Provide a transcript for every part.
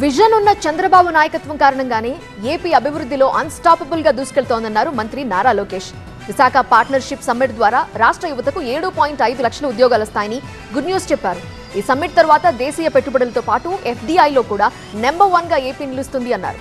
Vision ఉన్న చంద్రబాబు నాయకత్వం కారణంగానే ఏపీ అభివృద్ధిలో అన్స్టాపబుల్గా దూసుకెళ్తోందన్నారు మంత్రి నారా లోకేష్. విశాఖ పార్ట్నర్షిప్ సమ్మిట్ ద్వారా రాష్ట్ర యువతకు ఏడు పాయింట్ ఐదు లక్షల ఉద్యోగాలు వస్తాయని గుడ్ న్యూస్ చెప్పారు. ఈ సమ్మిట్ తర్వాత దేశీయ పెట్టుబడులతో పాటు ఎఫ్డీఐలో కూడా నెంబర్ వన్గా ఏపీ నిలుస్తుంది అన్నారు.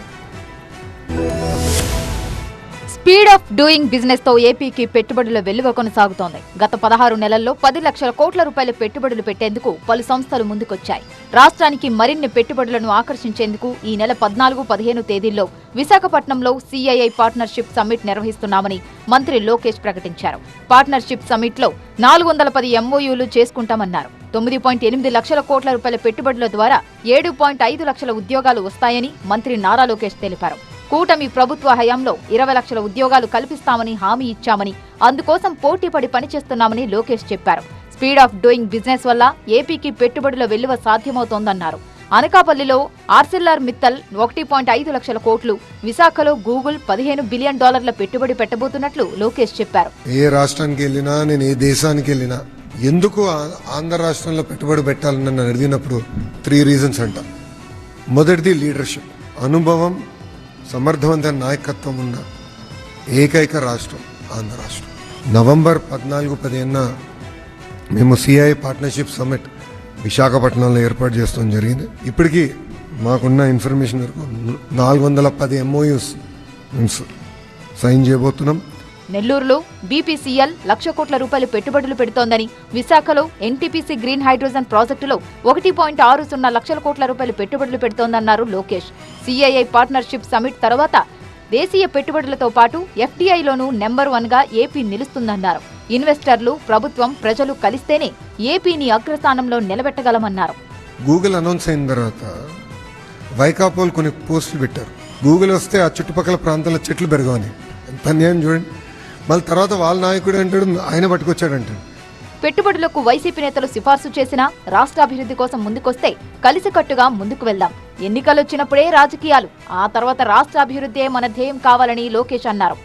స్పీడ్ ఆఫ్ డూయింగ్ బిజినెస్తో ఏపీకి పెట్టుబడుల వెలువ కొనసాగుతోంది. గత పదహారు నెలల్లో పది లక్షల కోట్ల రూపాయల పెట్టుబడులు పెట్టేందుకు పలు సంస్థలు ముందుకొచ్చాయి. రాష్ట్రానికి మరిన్ని పెట్టుబడులను ఆకర్షించేందుకు ఈ నెల పద్నాలుగు పదిహేను తేదీల్లో విశాఖపట్నంలో సిఐఐ పార్ట్నర్షిప్ సమ్మిట్ నిర్వహిస్తున్నామని మంత్రి లోకేష్ ప్రకటించారు. పార్ట్నర్షిప్ సమ్మిట్లో నాలుగు వందల పది ఎంఓయూలు చేసుకుంటామన్నారు. తొమ్మిది పాయింట్ ఎనిమిది లక్షల కోట్ల రూపాయల పెట్టుబడుల ద్వారా ఏడు పాయింట్ ఐదు లక్షల ఉద్యోగాలు వస్తాయని మంత్రి నారా లోకేష్ తెలిపారు. కూటమి ప్రభుత్వ హయాంలో ఇరవై లక్షల ఉద్యోగాలు కల్పిస్తామని హామీ ఇచ్చామని అందుకోసం పోటీపడి పనిచేస్తున్నామని లోకేష్ చెప్పారు. స్పీడ్ ఆఫ్ డూయింగ్ బిజినెస్ వల్ల ఏపీకి పెట్టుబడుల వెల్లువ సాధ్యమవుతోందన్నారు. అనకాపల్లిలో ఆర్సిల్లార్ మిత్తల్ ఒకటి పాయింట్ ఐదు లక్షల కోట్లు విశాఖలో గూగుల్ పదిహేను బిలియన్ డాలర్ల పెట్టుబడి పెట్టబోతున్నట్లు లోకేష్ చెప్పారు. ఏ రాష్ట్రానికి వెళ్ళినా నేను ఏ దేశానికి వెళ్ళినా ఎందుకు ఆంధ్ర రాష్ట్రంలో పెట్టుబడి పెట్టాలని నన్ను అడిగినప్పుడు త్రీ రీజన్స్ అంట. మొదటిది లీడర్షిప్ అనుభవం సమర్థవంతమైన నాయకత్వం ఉన్న ఏకైక రాష్ట్రం ఆంధ్ర రాష్ట్రం. నవంబర్ పద్నాలుగు పదిహేనున మేము సిఐ పార్ట్నర్షిప్ సమ్మిట్ విశాఖపట్నంలో ఏర్పాటు చేస్తాం జరిగింది. ఇప్పటికీ మాకున్న ఇన్ఫర్మేషన్ వరకు నాలుగు వందల పది ఎంఓయూస్ సైన్ చేయబోతున్నాం. నెల్లూరులో బీపీసీఎల్ లక్ష కోట్ల రూపాయలు పెట్టుబడులు పెడుతోందని విశాఖలో ఎన్టీపీసీ గ్రీన్ హైడ్రోజన్ ప్రాజెక్టులో ఒకటి పాయింట్ ఆరు సున్నా లక్షల కోట్ల రూపాయలు పెట్టుబడులు పెడుతోందన్నారు లోకేష్. సిఐఐ పార్ట్నర్షిప్ సమిట్ తర్వాత దేశీయ పెట్టుబడులతో పాటు ఎఫ్డీఐలోనూ నెంబర్ వన్గా ఏపీ నిలుస్తుందన్నారు. ఇన్వెస్టర్లు ప్రభుత్వం ప్రజలు కలిస్తేనే ఏపీని అగ్రస్థానంలో నిలబెట్టగలమన్నారు. గూగుల్ అనౌన్స్ అయిన తర్వాత వైకాపోలు కొన్ని పోస్టులు పెట్టారు. గూగుల్ వస్తే ఆ చుట్టుపక్కల ప్రాంతాల్లో చెట్లు పెరగవని. ఎంత చూడండి. మళ్ళీ తర్వాత వాళ్ళ నాయకుడు అంటాడు ఆయన పట్టుకొచ్చాడంటాడు. పెట్టుబడులకు వైసీపీ నేతలు సిఫార్సు చేసినా రాష్ట్ర అభివృద్ధి కోసం ముందుకొస్తే కలిసికట్టుగా ముందుకు వెళ్దాం. ఎన్నికలొచ్చినప్పుడే రాజకీయాలు ఆ తర్వాత రాష్ట్ర అభివృద్ధే మన ధ్యేయం కావాలని లోకేష్ అన్నారు.